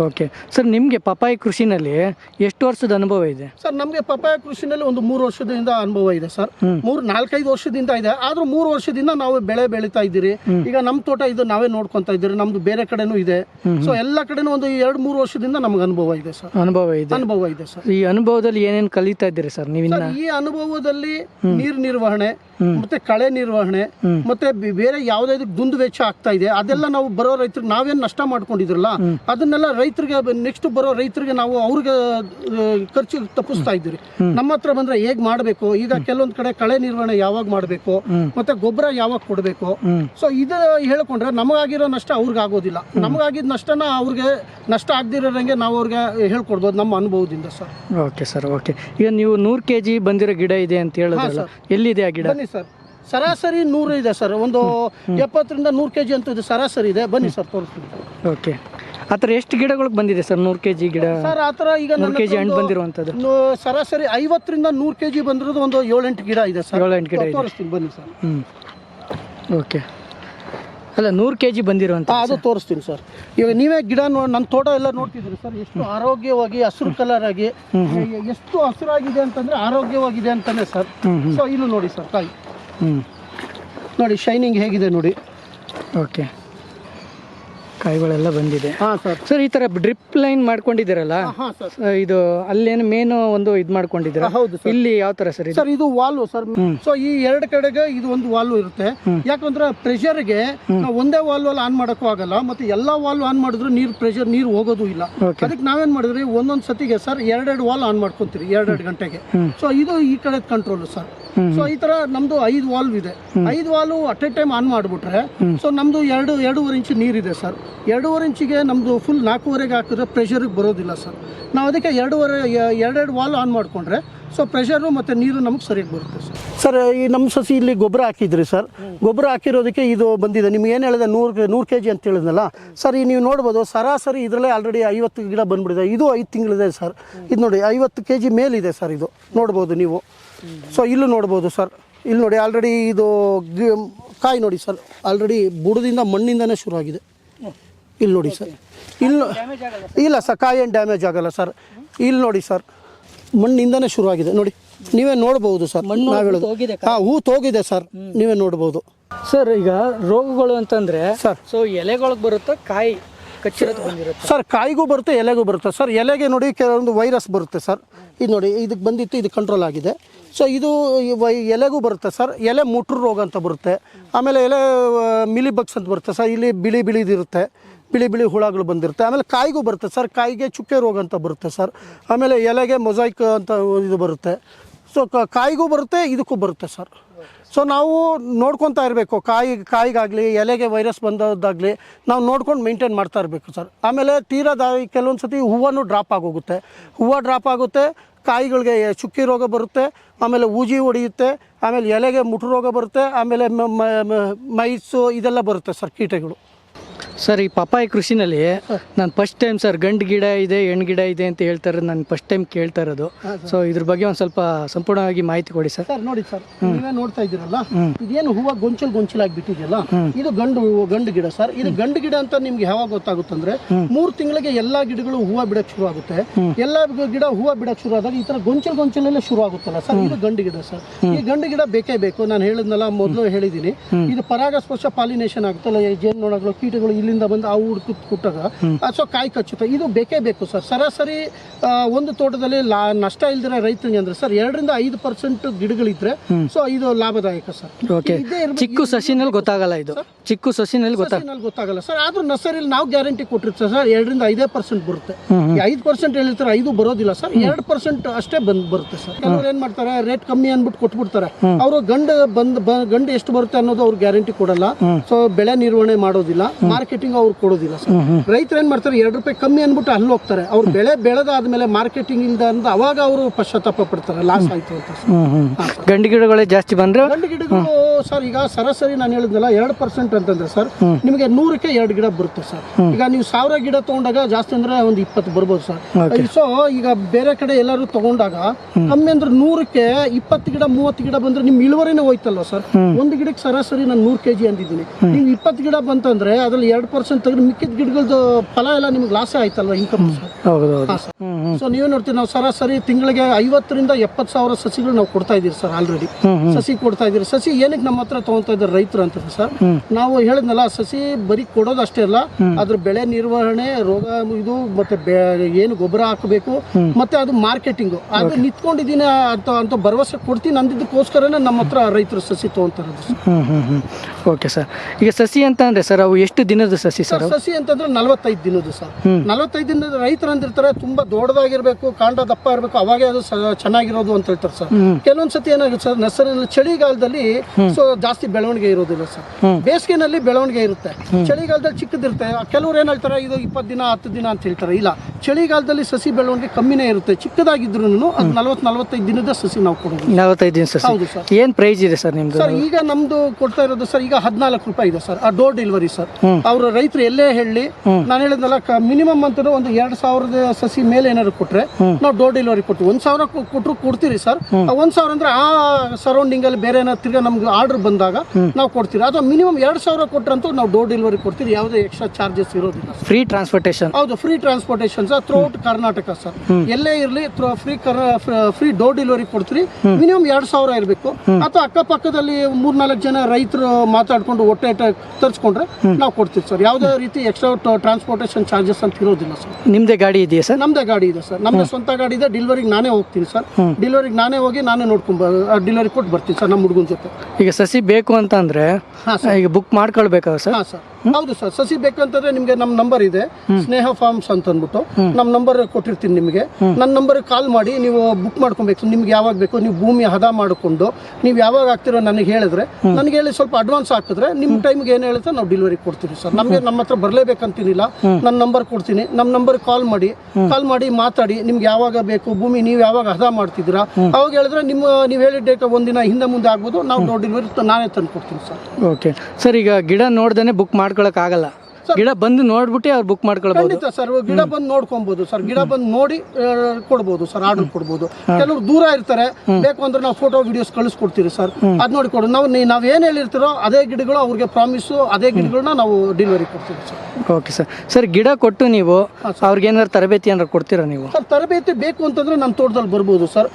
Okay sir ನಿಮಗೆ ಪಪಾಯಿ ಕೃಷಿನಲ್ಲಿ ಎಷ್ಟು ವರ್ಷದ ಅನುಭವ ಇದೆ? ಸರ್ ನಮಗೆ ಪಪ್ಪಾಯ ಕೃಷಿನಲ್ಲಿ ಒಂದು ಮೂರು ವರ್ಷದಿಂದ ಅನುಭವ ಇದೆ ಸರ್ ಮೂರು ನಾಲ್ಕೈದು ವರ್ಷದಿಂದ ಇದೆ. ಆದ್ರೂ ಮೂರು ವರ್ಷದಿಂದ ನಾವು ಬೆಳೆ ಬೆಳೀತಾ ಇದ್ದೀರಿ. ಈಗ ನಮ್ಮ ತೋಟ ಇದು ನಾವೇ ನೋಡ್ಕೊಂತ ಇದ್ದೀರಿ. ನಮ್ದು ಬೇರೆ ಕಡೆನೂ ಇದೆ. ಸೊ ಎಲ್ಲ ಕಡೆನೂ ಒಂದು ಎರಡು ಮೂರು ವರ್ಷದಿಂದ ನಮ್ಗೆ ಅನುಭವ ಇದೆ ಸರ್ ಅನುಭವ ಇದೆ. ಅನುಭವ ಇದೆ ಸರ್ ಈ ಅನುಭವದಲ್ಲಿ ಏನೇನು ಕಲಿತಾ ಇದ್ದೀರಿ ಸರ್ ನೀವು ಈ ಅನುಭವದಲ್ಲಿ ನೀರು ನಿರ್ವಹಣೆ ಮತ್ತೆ ಕಳೆ ನಿರ್ವಹಣೆ ಮತ್ತೆ ಬೇರೆ ಯಾವುದೇ ದುಂದು ವೆಚ್ಚ ಆಗ್ತಾ ಇದೆ. ಅದೆಲ್ಲ ನಾವು ಬರೋ ರೈತರಿಗೆ ನಾವೇನ್ ನಷ್ಟ ಮಾಡ್ಕೊಂಡಿದ್ರಲ್ಲ ಅದನ್ನೆಲ್ಲ ರೈತರಿಗೆ ನೆಕ್ಸ್ಟ್ ಬರೋ ರೈತರಿಗೆ ನಾವು ಅವ್ರಿಗೆ ಖರ್ಚು ತಪ್ಪಿಸ್ತಾ ಇದ್ದೀರಿ. ನಮ್ಮ ಹತ್ರ ಬಂದ್ರೆ ಹೇಗ್ ಮಾಡಬೇಕು? ಈಗ ಕೆಲವೊಂದ್ ಕಡೆ ಕಳೆ ನಿರ್ವಹಣೆ ಯಾವಾಗ ಮಾಡಬೇಕು? ಮತ್ತೆ ಗೊಬ್ಬರ ಯಾವಾಗ ಕೊಡಬೇಕು? ಸೊ ಇದು ಹೇಳ್ಕೊಂಡ್ರೆ ನಮಗಾಗಿರೋ ನಷ್ಟ ಅವ್ರಿಗೆ ಆಗೋದಿಲ್ಲ ನಮಗಾಗಿದ್ದ ನಷ್ಟನ ಅವ್ರಿಗೆ ನಷ್ಟ ಆಗದಿರೋಂಗೆ ನಾವು ಅವ್ರಿಗೆ ಹೇಳ್ಕೊಡ್ಬೋದು ನಮ್ಮ ಅನುಭವದಿಂದ ಸರ್. Okay sir okay. ಈಗ ನೀವು ನೂರು ಕೆ ಜಿ ಬಂದಿರೋ ಗಿಡ ಇದೆ ಅಂತ ಹೇಳಿದ್ರಲ್ಲ ಎಲ್ಲಿದೆ ಆ ಗಿಡ? ಬನ್ನಿ ಸರ್. ಸರಾಸರಿ ನೂರು ಇದೆ ಸರ್. ಒಂದು ಎಪ್ಪತ್ತರಿಂದ ನೂರು ಕೆ ಜಿ ಅಂತ ಇದೆ. ಸರಾಸರಿ ಇದೆ. ಬನ್ನಿ ಸರ್ ತೋರಿಸ್ತೀನಿ. ಓಕೆ. ಆ ಥರ ಎಷ್ಟು ಗಿಡಗಳಿಗೆ ಬಂದಿದೆ ಸರ್? ನೂರು ಕೆ ಜಿ ಗಿಡ ಸರ್ ಆ ಥರ ಈಗ ನೂರು ಕೆ ಜಿ ಹಣ್ಣು ಬಂದಿರುವಂಥದ್ದು. ಸರಾಸರಿ ಐವತ್ತರಿಂದ ನೂರು ಕೆ ಜಿ ಬಂದಿರೋದು ಒಂದು ಏಳೆಂಟು ಗಿಡ ಇದೆ ಸರ್. ಏಳೆಂಟು ಗಿಡ. ತೋರಿಸ್ತೀನಿ. ಬನ್ನಿ ಸರ್. ಹ್ಞೂ ಓಕೆ. ಅಲ್ಲ ನೂರು ಕೆ ಜಿ ಬಂದಿರುವಂಥ ಹಾ, ಅದು ತೋರಿಸ್ತೀನಿ ಸರ್. ಈಗ ನೀವೇ ಗಿಡ ನನ್ನ ತೋಟ ಎಲ್ಲ ನೋಡ್ತಿದ್ರಿ ಸರ್. ಎಷ್ಟು ಆರೋಗ್ಯವಾಗಿ ಹಸಿರು ಕಲರ್ ಆಗಿ ಎಷ್ಟು ಹಸಿರಾಗಿದೆ ಅಂತಂದ್ರೆ ಆರೋಗ್ಯವಾಗಿದೆ ಅಂತಾನೆ ಸರ್. ಸೊ ಇಲ್ಲೂ ನೋಡಿ ಸರ್ ತಾಯಿ. ಹ್ಞೂ ನೋಡಿ ಶೈನಿಂಗ್ ಹೇಗಿದೆ ನೋಡಿ. ಓಕೆ ಕಾಯಿಗಳೆಲ್ಲ ಬಂದಿದೆ. ಹಾಂ ಸರ್. ಸರ್ ಈ ಥರ ಡ್ರಿಪ್ ಲೈನ್ ಮಾಡ್ಕೊಂಡಿದ್ದೀರಲ್ಲ? ಹಾಂ ಸರ್. ಇದು ಅಲ್ಲೇನು ಮೇನು ಒಂದು ಇದು ಮಾಡ್ಕೊಂಡಿದ್ದೀರಾ? ಹೌದು ಸರ್. ಇಲ್ಲಿ ಯಾವ ತರ ಸರ್ ಇದು? ಸರ್ ಇದು ವಾಲ್ವ್ ಸರ್. ಸೊ ಈ ಎರಡು ಕಡೆಗೆ ಇದು ಒಂದು ವಾಲ್ವ್ ಇರುತ್ತೆ. ಯಾಕಂದ್ರೆ ಪ್ರೆಷರ್ಗೆ ನಾವು ಒಂದೇ ವಾಲ್ವ್ ಅಲ್ಲಿ ಆನ್ ಮಾಡಕ್ಕೂ ಆಗಲ್ಲ ಮತ್ತೆ ಎಲ್ಲಾ ವಾಲ್ವ್ ಆನ್ ಮಾಡಿದ್ರು ನೀರು ಪ್ರೆಷರ್ ನೀರು ಹೋಗೋದು ಇಲ್ಲ. ಅದಕ್ಕೆ ನಾವೇನ್ ಮಾಡಿದ್ರಿ ಒಂದೊಂದ್ ಸತಿಗೆ ಸರ್ ಎರಡೆರಡು ವಾಲ್ ಆನ್ ಮಾಡ್ಕೊಂತೀರಿ ಎರಡೆರಡು ಗಂಟೆಗೆ. ಸೊ ಇದು ಈ ಕಡೆ ಕಂಟ್ರೋಲ್ ಸರ್. ಸೊ ಈ ತರ ನಮ್ದು ಐದು ವಾಲ್ವ್ ಇದೆ. ಐದು valve at a time on ಮಾಡ್ಬಿಟ್ರೆ ಸೊ ನಮ್ದು ಎರಡು ಎರಡೂವರೆ ಇಂಚ್ ನೀರಿದೆ ಸರ್ ಎರಡೂವರೆ ಇಂಚಿಗೆ ನಮ್ದು ಫುಲ್ ನಾಲ್ಕೂವರೆಗೆ ಹಾಕಿದ್ರೆ ಪ್ರೆಷರ್ಗೆ ಬರೋದಿಲ್ಲ ಸರ್ ನಾವು ಅದಕ್ಕೆ ಎರಡೂವರೆ ಎರಡೆರಡು ವಾಲ್ ಆನ್ ಮಾಡ್ಕೊಂಡ್ರೆ ಸೊ ಪ್ರೆಷರು ಮತ್ತು ನೀರು ನಮಗೆ ಸರಿಯಾಗಿ ಬರುತ್ತೆ ಸರ್ ಸರ್ ಈ ನಮ್ಮ ಸಸಿ ಇಲ್ಲಿ ಗೊಬ್ಬರ ಹಾಕಿದ್ರಿ ಸರ್ ಗೊಬ್ಬರ ಹಾಕಿರೋದಕ್ಕೆ ಇದು ಬಂದಿದೆ. ನಿಮ್ಗೆ ಏನು ಹೇಳಿದೆ? ನೂರು ನೂರು ಕೆ ಜಿ ಅಂತ ಹೇಳಿದ್ನಲ್ಲ. ಸರ್ ಈ ನೀವು ನೋಡ್ಬೋದು ಸರಾಸರಿ ಇದರಲ್ಲೇ ಆಲ್ರೆಡಿ ಐವತ್ತು ಗಿಡ ಬಂದ್ಬಿಡಿದೆ ಇದು ಐದು ತಿಂಗಳಿದೆ ಸರ್ ಇದು ನೋಡಿ ಐವತ್ತು ಕೆ ಜಿ ಮೇಲಿದೆ ಸರ್ ಇದು. ನೋಡ್ಬೋದು ನೀವು. ಸೊ ಇಲ್ಲೂ ನೋಡ್ಬೋದು ಸರ್. ಇಲ್ಲಿ ನೋಡಿ ಆಲ್ರೆಡಿ ಇದು ಕಾಯಿ ನೋಡಿ ಸರ್. ಆಲ್ರೆಡಿ ಬುಡದಿಂದ ಮಣ್ಣಿಂದನೇ ಶುರು ಆಗಿದೆ ಇಲ್ಲಿ ನೋಡಿ ಸರ್. ಇಲ್ಲಿ ಇಲ್ಲ ಸರ್ ಕಾಯಿ ಏನು ಡ್ಯಾಮೇಜ್ ಆಗಲ್ಲ ಸರ್. ಇಲ್ಲಿ ನೋಡಿ ಸರ್ ಮಣ್ಣಿಂದನೇ ಶುರು ಆಗಿದೆ ನೋಡಿ ನೀವೇ ನೋಡ್ಬೋದು ಸರ್. ನಾವು ಹೇಳೋದು. ಹೋಗಿದೆ ಹಾಂ ಹೂ ತೋಗಿದೆ ಸರ್. ನೀವೇ ನೋಡ್ಬೋದು. ಸರ್ ಈಗ ರೋಗಗಳು ಅಂತಂದ್ರೆ ಸರ್. ಸೊ ಎಲೆಗಳಿಗೆ ಬರುತ್ತೆ ಕಾಯಿ? ಕಚ್ಚಿರೋದು ಸರ್, ಕಾಯಿಗೂ ಬರುತ್ತೆ, ಎಲೆಗೂ ಬರುತ್ತೆ. ಸರ್, ಎಲೆಗೆ ನೋಡಿ ಕೆಲವೊಂದು ವೈರಸ್ ಬರುತ್ತೆ ಸರ್. ಇದು ನೋಡಿ, ಇದಕ್ಕೆ ಬಂದಿತ್ತು, ಇದು ಕಂಟ್ರೋಲ್ ಆಗಿದೆ. ಸೊ ಇದು ಎಲೆಗೂ ಬರುತ್ತೆ ಸರ್. ಎಲೆ ಮುಟ್ರು ರೋಗ ಅಂತ ಬರುತ್ತೆ. ಆಮೇಲೆ ಎಲೆ ಮಿಲಿ ಬಗ್ಸ್ ಅಂತ ಬರುತ್ತೆ ಸರ್. ಇಲ್ಲಿ ಬಿಳಿ ಬಿಳಿದಿರುತ್ತೆ. ಬಿಳಿ ಬಿಳಿ ಹುಳಗಳು ಬಂದಿರುತ್ತೆ. ಆಮೇಲೆ ಕಾಯಿಗೂ ಬರುತ್ತೆ ಸರ್. ಕಾಯಿಗೆ ಚುಕ್ಕೆ ರೋಗ ಅಂತ ಬರುತ್ತೆ ಸರ್. ಆಮೇಲೆ ಎಲೆಗೆ ಮೊಸೈಕ್ ಅಂತ ಇದು ಬರುತ್ತೆ. ಸೊ ಕಾಯಿಗೂ ಬರುತ್ತೆ, ಇದಕ್ಕೂ ಬರುತ್ತೆ ಸರ್. ಸೊ ನಾವು ನೋಡ್ಕೊತಾ ಇರಬೇಕು. ಕಾಯಿ, ಕಾಯಿಗಾಗಲಿ, ಎಲೆಗೆ ವೈರಸ್ ಬಂದದ್ದಾಗಲಿ ನಾವು ನೋಡ್ಕೊಂಡು ಮೇಂಟೈನ್ ಮಾಡ್ತಾ ಇರಬೇಕು ಸರ್ ಆಮೇಲೆ ತೀರದ ಕೆಲವೊಂದು ಸತಿ ಹೂವನ್ನು ಡ್ರಾಪ್ ಆಗೋಗುತ್ತೆ. ಹೂವು ಡ್ರಾಪ್ ಆಗುತ್ತೆ, ಕಾಯಿಗಳಿಗೆ ಚುಕ್ಕಿ ರೋಗ ಬರುತ್ತೆ, ಆಮೇಲೆ ಊಜಿ ಹೊಡೆಯುತ್ತೆ, ಆಮೇಲೆ ಎಲೆಗೆ ಮುಟು ರೋಗ ಬರುತ್ತೆ, ಆಮೇಲೆ ಮೈಸು ಇದೆಲ್ಲ ಬರುತ್ತೆ ಸರ್ ಕೀಟಗಳು. ಸರ್ ಈ ಪಪ್ಪಾಯಿ ಕೃಷಿನಲ್ಲಿ ನಾನು ಫಸ್ಟ್ ಟೈಮ್ ಸರ್ ಗಂಡು ಗಿಡ ಇದೆ ಹೆಣ್ಣು ಗಿಡ ಇದೆ ಅಂತ ಹೇಳ್ತಾ ಇರೋದು ನಾನು ಫಸ್ಟ್ ಟೈಮ್ ಕೇಳ್ತಾ ಇರೋದು. ಸೊ ಇದ್ರ ಬಗ್ಗೆ ಒಂದು ಸ್ವಲ್ಪ ಸಂಪೂರ್ಣವಾಗಿ ಮಾಹಿತಿ ಕೊಡಿ ಸರ್. ಸರ್ ನೋಡಿ ಸರ್ ನೀವೇ ನೋಡ್ತಾ ಇದ್ದೀರಲ್ಲ ಇದೇನು ಹೂವು ಗೊಂಚಲ್ ಗೊಂಚಲಾಗಿ ಬಿಟ್ಟಿದೆಯಲ್ಲ ಇದು ಗಂಡು ಗಂಡು ಗಿಡ ಸರ್. ಇದು ಗಂಡು ಗಿಡ ಅಂತ ನಿಮ್ಗೆ ಯಾವಾಗ ಗೊತ್ತಾಗುತ್ತಂದ್ರೆ ಮೂರ್ ತಿಂಗಳಿಗೆ ಎಲ್ಲಾ ಗಿಡಗಳು ಹೂವು ಬಿಡಕ್ ಶುರು ಆಗುತ್ತೆ. ಎಲ್ಲಾ ಗಿಡ ಹೂವು ಬಿಡಕ್ ಶುರು ಆದಾಗ ಈ ತರ ಗೊಂಚಲ್ ಗೊಂಚಲಲ್ಲೇ ಶುರು ಆಗುತ್ತಲ್ಲ ಸರ್. ಇದು ಗಂಡು ಗಿಡ ಸರ್. ಈ ಗಂಡು ಗಿಡ ಬೇಕೇ ಬೇಕು. ನಾನು ಹೇಳಿದ್ನಲ್ಲ ಮೊದಲು ಹೇಳಿದ್ದೀನಿ. ಇದು ಪರಾಗಸ್ಪರ್ಶ ಪಾಲಿನೇಷನ್ ಆಗುತ್ತಲ್ಲ ಈ ಜೇನುನೊಣಗಳು ಕೀಟಗಳು ಇಲ್ಲಿಂದ ಬಂದು ಆ ಊರು ಕುಟ್ಟಾಗ ಸೊ ಕಾಯಿ ಕಚ್ಚುತ್ತೆ ಇದು ಬೇಕೇ ಬೇಕು ಸರ್. ಸರಾಸರಿ ಒಂದು ತೋಟದಲ್ಲಿ ಲಾ ನಷ್ಟ ಇಲ್ದಿರೋ ರೈತನಿಗೆ ಅಂದ್ರೆ ಸರ್ ಎರಡರಿಂದ ಐದು ಪರ್ಸೆಂಟ್ ಗಿಡಗಳಿದ್ರೆ ಸೊ ಇದು ಲಾಭದಾಯಕ ಸರ್. ಚಿಕ್ಕ ಸಸಿನಲ್ಲಿ ಗೊತ್ತಾಗಲ್ಲ ಇದು. ಚಿಕ್ಕ ಸಸಿನಲ್ಲಿ ಗೊತ್ತಾಗಲ್ಲ ಗೊತ್ತಾಗಲ್ಲ ಸರ್. ಆದ್ರೂ ನರ್ಸರಿಲಿ ನಾವು ಗ್ಯಾರಂಟಿ ಕೊಟ್ಟಿರ್ತೀವಿ ಸರ್ ಎರಡರಿಂದ ಐದೇ ಪರ್ಸೆಂಟ್ ಬರುತ್ತೆ. ಐದು ಪರ್ಸೆಂಟ್ ಹೇಳಿರ್ತಾರೆ ಐದು ಬರೋದಿಲ್ಲ ಸರ್. ಎರಡು ಪರ್ಸೆಂಟ್ ಅಷ್ಟೇ ಬಂದ್ ಬರುತ್ತೆ ಸರ್. ಕೆಲವ್ರು ಏನ್ ಮಾಡ್ತಾರೆ ರೇಟ್ ಕಮ್ಮಿ ಅನ್ಬಿಟ್ಟು ಕೊಟ್ಬಿಡ್ತಾರೆ. ಅವರು ಗಂಡು ಬಂದ್ ಗಂಡು ಎಷ್ಟು ಬರುತ್ತೆ ಅನ್ನೋದು ಅವ್ರು ಗ್ಯಾರಂಟಿ ಕೊಡಲ್ಲ. ಸೊ ಬೆಳೆ ನಿರ್ವಹಣೆ ಮಾಡೋದಿಲ್ಲ. ಮಾರ್ಕೆಟಿಂಗ್ ಅವ್ರು ಕೊಡೋದಿಲ್ಲ ಸರ್. ರೈತರು ಏನ್ ಮಾಡ್ತಾರೆ ಎರಡು ರೂಪಾಯಿ ಕಮ್ಮಿ ಅನ್ಬಿಟ್ಟು ಅಲ್ಲಿ ಹೋಗ್ತಾರೆ. ಅವ್ರು ಬೆಳೆ ಬೆಳೆದಾದ್ಮೇಲೆ ಮಾರ್ಕೆಟಿಂಗ್ ಇಂದ ಅಂತ ಅವಾಗ ಅವರು ಪಶ್ಚಾತ್ತಾಪ ಪಡ್ತಾರೆ ಲಾಸ್ ಆಯ್ತು ಅಂತ ಸರ್. ಗಂಡು ಗಿಡಗಳೇ ಜಾಸ್ತಿ ಬಂದ್ರೆ ಗಂಡು ಗಿಡಗಳು ಸರ್ ಈಗ ಸರಾಸರಿ ನಾನು ಹೇಳಿದ್ನಲ್ಲ ಎರಡು ಪರ್ಸೆಂಟ್ ಅಂತಂದ್ರೆ ಸರ್ ನಿಮಗೆ ನೂರಕ್ಕೆ ಎರಡು ಗಿಡ ಬರುತ್ತೆ ಸರ್. ಈಗ ನೀವು ಸಾವಿರ ಗಿಡ ತಗೊಂಡಾಗ ಜಾಸ್ತಿ ಅಂದ್ರೆ ಒಂದು ಇಪ್ಪತ್ತು ಬರ್ಬೋದು ಸರ್. ಸೊ ಈಗ ಬೇರೆ ಕಡೆ ಎಲ್ಲರೂ ತಗೊಂಡಾಗ ಕಮ್ಮಿ ಅಂದ್ರೆ ನೂರಕ್ಕೆ ಇಪ್ಪತ್ತು ಗಿಡ ಮೂವತ್ತು ಗಿಡ ಬಂದ್ರೆ ನಿಮ್ ಇಳುವರಿನೇ ಹೋಯ್ತಲ್ವ ಸರ್? ಒಂದು ಗಿಡಕ್ಕೆ ಸರಾಸರಿ ನಾನು ನೂರು ಕೆಜಿ ಅಂದಿದ್ದೀನಿ. ನೀವು ಇಪ್ಪತ್ತು ಗಿಡ ಬಂತಂದ್ರೆ ಅದ್ರಲ್ಲಿ ಎರಡು ಪರ್ಸೆಂಟ್ ತೆಗೆದು ಮಿಕ್ಕಿದ ಗಿಡಗಳದ್ದು ಫಲ ಎಲ್ಲ ನಿಮ್ಗೆ ಲಾಸೇ ಆಯ್ತಲ್ವಾ ಇನ್ಕಮ್ ಸರ್? ಸೊ ನೀವು ನೋಡ್ತೀವಿ ನಾವು ಸರಾಸರಿ ತಿಂಗಳಿಗೆ ಐವತ್ತರಿಂದ ಎಪ್ಪತ್ತು ಸಾವಿರ ಸಸಿಗಳು ನಾವು ಕೊಡ್ತಾ ಇದೀವಿ ಸರ್ ಆಲ್ರೆಡಿ ಸಸಿ ಕೊಡ್ತಾ ಇದೀವಿ. ಸಸಿ ಏನಕ್ಕೆ ನಮ್ಮ ಹತ್ರ ತಗೊಂತಾ ಇದ್ದಾರೆ ರೈತರು ಅಂತ ಸರ್ ನಾವು ಹೇಳಿದ್ನಲ್ಲ ಸಸಿ ಬರೀ ಕೊಡೋದು ಅಷ್ಟೇ ಅಲ್ಲ ಅದ್ರ ಬೆಳೆ ನಿರ್ವಹಣೆ ರೋಗ ಇದು ಮತ್ತೆ ಏನು ಗೊಬ್ಬರ ಹಾಕಬೇಕು ಮತ್ತೆ ಅದು ಮಾರ್ಕೆಟಿಂಗು. ಅದು ನಿಂತ್ಕೊಂಡಿದ್ದೀನಿ ಅಂತ ಅಂತ ಭರವಸೆ ಕೊಡ್ತೀನಿ ಅಂದಿದ್ದಕ್ಕೋಸ್ಕರನೇ ನಮ್ಮ ಹತ್ರ ರೈತರು ಸಸಿ ತಗೊಂತಾರದು ಹ್ಮ್ ಹ್ಮ್ ಹ್ಮ್. ಓಕೆ ಸರ್ ಈಗ ಸಸಿ ಅಂತ ಅಂದ್ರೆ ಸರ್ ಅವು ಎಷ್ಟು ದಿನದ ಸಸಿ ಸರ್ ಸಸಿ ಅಂತಂದ್ರೆ ನಲವತ್ತೈದು ದಿನದ ಸರ್. ನಲವತ್ತೈದು ದಿನದ ರೈತರು ಅಂದಿರ್ತಾರೆ ತುಂಬಾ ದೊಡ್ಡದಾಗಿರ್ಬೇಕು ಕಾಂಡ ದಪ್ಪ ಇರಬೇಕು ಅವಾಗೇ ಅದು ಚೆನ್ನಾಗಿರೋದು ಅಂತ ಹೇಳ್ತಾರೆ ಸರ್. ಕೆಲವೊಂದ್ಸತಿ ಕೆಲವೊಂದ್ ಸತಿ ಏನಾಗುತ್ತೆ ಸರ್ ನರ್ಸರಿನಲ್ಲಿ ಚಳಿಗಾಲದಲ್ಲಿ ಸೊ ಜಾಸ್ತಿ ಬೆಳವಣಿಗೆ ಇರೋದಿಲ್ಲ ಸರ್. ಬೇಸಿಗೆನಲ್ಲಿ ಬೆಳವಣಿಗೆ ಇರುತ್ತೆ. ಚಳಿಗಾಲದಲ್ಲಿ ಚಿಕ್ಕದಿರುತ್ತೆ. ಕೆಲವ್ರು ಏನ್ ಹೇಳ್ತಾರೆ ಇದು ಇಪ್ಪತ್ತು ದಿನ ಹತ್ತು ದಿನ ಅಂತ ಹೇಳ್ತಾರೆ. ಇಲ್ಲ ಚಳಿಗಾಲದಲ್ಲಿ ಸಸಿ ಬೆಳವಣಿಗೆ ಕಮ್ಮಿನೇ ಇರುತ್ತೆ. ಚಿಕ್ಕದಾಗಿದ್ರು ಅದು ನಲವತ್ತು ನಲವತ್ತೈದು ದಿನದ ಸಸಿ ನಾವು ಕೊಡೋದು ನಲವತ್ತೈದು ದಿನ ಸಸಿ. ಹೌದು ಸರ್. ಏನ್ ಪ್ರೈಸ್ ಇದೆ ಸರ್ ನಿಮ್ದು? ಸರ್ ಈಗ ನಮ್ದು ಕೊಡ್ತಾ ಇರೋದು ಸರ್ ಈಗ ಹದಿನಾಲ್ಕು ರೂಪಾಯಿ ಇದೆ ಸರ್ ಆ ಡೋರ್ ಡೆಲಿವರಿ ಸರ್. ಅವರು ಅವ್ರ ರೈತರು ಎಲ್ಲೇ ಹೇಳಿ ನಾನು ಹೇಳಿದ್ನಲ್ಲ ಮಿನಿಮಮ್ ಅಂತ ಒಂದು ಎರಡ್ ಸಾವಿರದ ಸಸಿ ಮೇಲೆ ಏನಾದ್ರು ಕೊಟ್ರೆ ನಾವು ಡೋರ್ ಡೆಲಿವರಿ ಕೊಡ್ತೀವಿ. ಒಂದ್ ಸಾವಿರ ಕೊಟ್ಟರು ಕೊಟ್ರು ಕೊಡ್ತೀರಿ ಸರ್. ಒಂದ್ ಸಾವಿರ ಅಂದ್ರೆ ಆ ಸರೌಂಡಿಂಗ್ ಅಲ್ಲಿ ಬೇರೆ ಏನಾದ್ರು ತಿರ್ಗಾ ನಮ್ಗೆ ಆರ್ಡರ್ ಬಂದಾಗ ನಾವು ಕೊಡ್ತೀವಿ ಅಥವಾ ಮಿನಿಮಮ್ ಎರಡ್ ಸಾವಿರ ಕೊಟ್ರಂತೂ ನಾವು ಡೋರ್ ಡೆಲಿವರಿ ಕೊಡ್ತೀವಿ ಯಾವುದೇ ಎಕ್ಸ್ಟ್ರಾ ಚಾರ್ಜಸ್ ಇರೋದಿಲ್ಲ ಫ್ರೀ ಟ್ರಾನ್ಸ್ಪೋರ್ಟೇಷನ್ ಹೌದು free transportation sir. Throughout Karnataka sir. ಎಲ್ಲೇ ಇರಲಿ ಫ್ರೀ ಫ್ರೀ ಡೋರ್ ಡೆಲಿವರಿ ಕೊಡ್ತೀರಿ. ಮಿನಿಮಮ್ ಎರಡ್ ಸಾವಿರ ಇರಬೇಕು. ಅಥವಾ ಅಕ್ಕಪಕ್ಕದಲ್ಲಿ ಮೂರ್ನಾಲ್ಕು ಜನ ರೈತರು ಮಾತಾಡ್ಕೊಂಡು ಹೊಟ್ಟೆ ತರಿಸ್ಕೊಂಡ್ರೆ ನಾವು ಕೊಡ್ತೀವಿ ಸರ್. ಯಾವುದೇ ರೀತಿ ಎಕ್ಸ್ಟ್ರಾ ಟ್ರಾನ್ಸ್ಪೋರ್ಟೇಷನ್ ಚಾರ್ಜಸ್ ಅಂತ ಇರೋದಿಲ್ಲ ಸರ್. ನಿಮ್ದೇ ಗಾಡಿ ಇದೆಯಾ ಸರ್? ನಮ್ದೇ ಗಾಡಿ ಇದೆ ಸರ್. ನಮ್ಮ ಸ್ವಂತ ಗಾಡಿ ಇದೆ ಡಿಲಿವರಿಗೆ ನಾನೇ ಹೋಗ್ತೀನಿ ಸರ್. ಡಿಲಿವರಿಗೆ ನಾನೇ ಹೋಗಿ ನಾನೇ ನೋಡ್ಕೊಂಡು ಡಿಲಿವರಿ ಕೊಟ್ಟು ಬರ್ತೀನಿ ಸರ್ ನಮ್ಮ ಹುಡುಗನ ಜೊತೆ. ಈಗ ಸಸಿ ಬೇಕು ಅಂತ ಅಂದ್ರೆ ಹಾ ಈಗ ಬುಕ್ ಮಾಡ್ಕೊಳ್ಬೇಕಾ ಸರ್? ಹಾಂ ಸರ್. ಹೌದು ಸರ್. ಸಸಿ ಬೇಕಂತಂದ್ರೆ ನಿಮ್ಗೆ ನಮ್ ನಂಬರ್ ಇದೆ. ಸ್ನೇಹ ಫಾರ್ಮ್ಸ್ ಅಂತ ಅಂದ್ಬಿಟ್ಟು ನಮ್ ನಂಬರ್ ಕೊಟ್ಟಿರ್ತೀನಿ ನಿಮಗೆ. ನನ್ನ ನಂಬರ್ ಕಾಲ್ ಮಾಡಿ ನೀವು ಬುಕ್ ಮಾಡ್ಕೊಬೇಕು. ನಿಮ್ಗೆ ಯಾವಾಗ ಬೇಕು ನೀವು ಭೂಮಿ ಹದ ಮಾಡಿಕೊಂಡು ನೀವು ಯಾವಾಗ ಆಗ್ತಿರೋ ನನಗೆ ಹೇಳಿದ್ರೆ ನನಗೆ ಹೇಳಿ ಸ್ವಲ್ಪ ಅಡ್ವಾನ್ಸ್ ಹಾಕಿದ್ರೆ ನಿಮ್ಮ ಟೈಮ್ಗೆ ಏನು ಹೇಳುತ್ತೆ ನಾವು ಡೆಲಿವರಿ ಕೊಡ್ತೀವಿ ಸರ್. ನಮಗೆ ನಮ್ಮ ಹತ್ರ ಬರಲೇಬೇಕಂತೀನಿಲ್ಲ ನನ್ನ ನಂಬರ್ ಕೊಡ್ತೀನಿ. ನಮ್ಮ ನಂಬರ್ ಕಾಲ್ ಮಾಡಿ. ಕಾಲ್ ಮಾಡಿ ಮಾತಾಡಿ ನಿಮ್ಗೆ ಯಾವಾಗ ಬೇಕು ಭೂಮಿ ನೀವು ಯಾವಾಗ ಹದ ಮಾಡ್ತಿದ್ದೀರಾ? ಅವಾಗ ಹೇಳಿದ್ರೆ ನಿಮ್ಮ ನೀವು ಹೇಳಿದ ಡೇಟ್ ಒಂದಿನ ಹಿಂದೆ ಮುಂದೆ ಆಗ್ಬೋದು. ನಾವು ಡೆಲಿವರಿ ನಾನೇ ತಂದು ಕೊಡ್ತೀನಿ ಸರ್. ಓಕೆ ಸರ್ ಈಗ ಗಿಡ ನೋಡ್ದೇನೆ ಬುಕ್ ಮಾಡ್ಕೊಳಕ್ ಆಗಲ್ಲ. ಗಿಡ ಬಂದು ನೋಡ್ಬಿಟ್ಟು ಅವ್ರು ಬುಕ್ ಮಾಡ್ಕೊಳ್ಬಹುದು ಖಂಡಿತ ಸರ್ ಗಿಡ ಬಂದು ನೋಡ್ಕೊಬಹುದು ಸರ್. ಗಿಡ ಬಂದು ನೋಡಿ ಕೊಡ್ಬೋದು ಸರ್ ಆರ್ಡರ್ ಕೊಡ್ಬೋದು. ಕೆಲವರು ದೂರ ಇರ್ತಾರೆ. ಬೇಕು ಅಂದ್ರೆ ನಾವು ಫೋಟೋ ವಿಡಿಯೋಸ್ ಕಳಿಸ್ಕೊಡ್ತೀವಿ ಸರ್. ಅದ್ ನೋಡಿ ಕೊಡು. ನಾವು ನೀ- ನಾವ್ ಏನ್ ಹೇಳಿರ್ತೀರೋ ಅದೇ ಗಿಡಗಳು ಅವ್ರಿಗೆ ಪ್ರಾಮಿಸು ಅದೇ ಗಿಡಗಳನ್ನ ನಾವು ಡೆಲಿವರಿ ಕೊಡ್ತೀವಿ ಸರ್. ಓಕೆ ಸರ್ ಸರ್ ಗಿಡ ಕೊಟ್ಟು ನೀವು ಅವ್ರಿಗೆ ಏನಾದ್ರು ತರಬೇತಿ ಏನಾರು ಕೊಡ್ತೀರಾ ನೀವು? ಸರ್ ತರಬೇತಿ ಬೇಕು ಅಂತಂದ್ರೆ ನಮ್ಮ ತೋಟದಲ್ಲಿ ಬರ್ಬೋದು ಸರ್.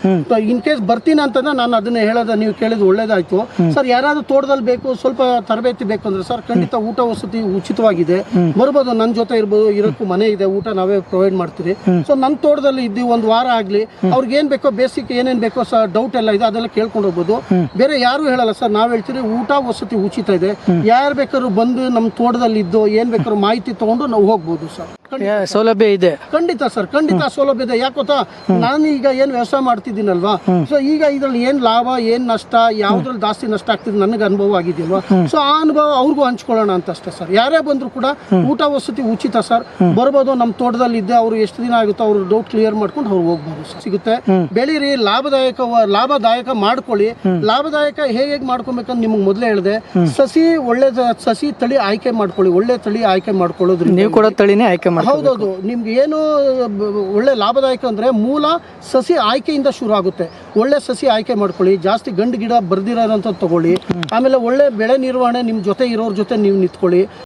ಇನ್ ಕೇಸ್ ಬರ್ತೀನಿ ಅಂತಂದ್ರೆ ನಾನು ಅದನ್ನ ಹೇಳೋದ ನೀವು ಕೇಳಿದ್ ಒಳ್ಳೇದಾಯ್ತು. ಸರ್ ಯಾರಾದ್ರೂ ತೋಟದಲ್ಲಿ ಬೇಕು ಸ್ವಲ್ಪ ತರಬೇತಿ ಬೇಕು ಅಂದ್ರೆ ಸರ್ ಖಂಡಿತ ಊಟ ವಸತಿ ಉಚಿತವಾಗಿದೆ. ಬರ್ಬೋದು ನನ್ನ ಜೊತೆ ಇರ್ಬೋದು ಇರೋಕ್ಕೂ ಮನೆ ಇದೆ ಊಟ ನಾವೇ ಪ್ರೊವೈಡ್ ಮಾಡ್ತೀವಿ. ಸೊ ನನ್ನ ತೋಟದಲ್ಲಿ ಇದ್ದೀವಿ ಒಂದು ವಾರ ಆಗಲಿ ಅವ್ರಿಗೆ ಏನು ಬೇಕೋ ಬೇಸಿಕ್ ಏನೇನ್ ಬೇಕೋ ಸರ್ ಡೌಟ್ ಎಲ್ಲ ಇದೆ ಅದೆಲ್ಲ ಕೇಳ್ಕೊಂಡು ಹೋಗ್ಬೋದು. ಬೇರೆ ಯಾರು ಹೇಳಲ್ಲ ಸರ್ ನಾವು ಹೇಳ್ತೀವಿ ಊಟ ವಸತಿ ಉಚಿತ ಇದೆ. ಯಾರು ಬೇಕಾದ್ರೂ ಬಂದು ನಮ್ಮ ತೋಟದಲ್ಲಿ ಇದ್ದು ಏನು ಬೇಕಾದ್ರೂ ಮಾಹಿತಿ ತೊಗೊಂಡು ನಾವು ಹೋಗ್ಬೋದು ಸರ್. ಸೌಲಭ್ಯ ಇದೆ. ಖಂಡಿತ ಸರ್ ಖಂಡಿತ ಸೌಲಭ್ಯ ಇದೆ. ಯಾಕೆ ಗೊತ್ತಾ? ನಾನು ಈಗ ಏನ್ ವ್ಯವಸಾಯ ಮಾಡ್ತಿದ್ದೀನಲ್ವಾ? ಸೊ ಈಗ ಇದ್ರಲ್ಲಿ ಏನ್ ಲಾಭ ಏನ್ ನಷ್ಟ ಯಾವ್ದ್ರಲ್ಲಿ ಜಾಸ್ತಿ ನಷ್ಟ ಆಗ್ತಿದೆ ನನಗೆ ಅನುಭವ ಆಗಿದೆಯಲ್ವಾ? ಸೊ ಆ ಅನುಭವ ಅವ್ರಿಗೂ ಹಂಚ್ಕೊಳ್ಳೋಣ ಅಂತ ಅಷ್ಟೇ ಸರ್. ಯಾರೇ ಬಂದ್ರು ಕೂಡ ಊಟ ವಸತಿ ಉಚಿತ ಸರ್. ಬರ್ಬೋದು ನಮ್ಮ ತೋಟದಲ್ಲಿ ಇದ್ದೆ ಅವ್ರು ಎಷ್ಟು ದಿನ ಆಗುತ್ತೋ ಅವ್ರ ಡೌಟ್ ಕ್ಲಿಯರ್ ಮಾಡ್ಕೊಂಡು ಅವ್ರು ಹೋಗ್ಬೋದು ಸರ್. ಸಿಗುತ್ತೆ. ಬೆಳೀರಿ ಲಾಭದಾಯಕ ಲಾಭದಾಯಕ ಮಾಡ್ಕೊಳ್ಳಿ. ಲಾಭದಾಯಕ ಹೇಗೆ ಹೇಗೆ ಮಾಡ್ಕೊಬೇಕಂತ ನಿಮ್ಗೆ ಮೊದಲೇ ಹೇಳಿದೆ. ಸಸಿ ಒಳ್ಳೆ ಸಸಿ ತಳಿ ಆಯ್ಕೆ ಮಾಡ್ಕೊಳ್ಳಿ. ಒಳ್ಳೆ ತಳಿ ಆಯ್ಕೆ ಮಾಡ್ಕೊಳ್ಳೋದ್ರಿಂದ ನೀವು ಕೂಡ ತಳಿನೇ ಆಯ್ಕೆ ಮಾಡಿ ಹೌದೌದು. ನಿಮ್ಗೆ ಏನು ಒಳ್ಳೆ ಲಾಭದಾಯಕ ಅಂದ್ರೆ ಮೂಲ ಸಸಿ ಆಯ್ಕೆಯಿಂದ ಶುರು ಆಗುತ್ತೆ. ಒಳ್ಳೆ ಸಸಿ ಆಯ್ಕೆ ಮಾಡ್ಕೊಳ್ಳಿ ಜಾಸ್ತಿ ಗಂಡು ಗಿಡ ಬರ್ದಿರೋದಂತ ತಗೊಳ್ಳಿ. ಆಮೇಲೆ ಒಳ್ಳೆ ಬೆಳೆ ನಿರ್ವಹಣೆ ನಿಮ್ ಜೊತೆ ಇರೋರ ಜೊತೆ ನೀವು ನಿಂತ್ಕೊಳ್ಳಿ.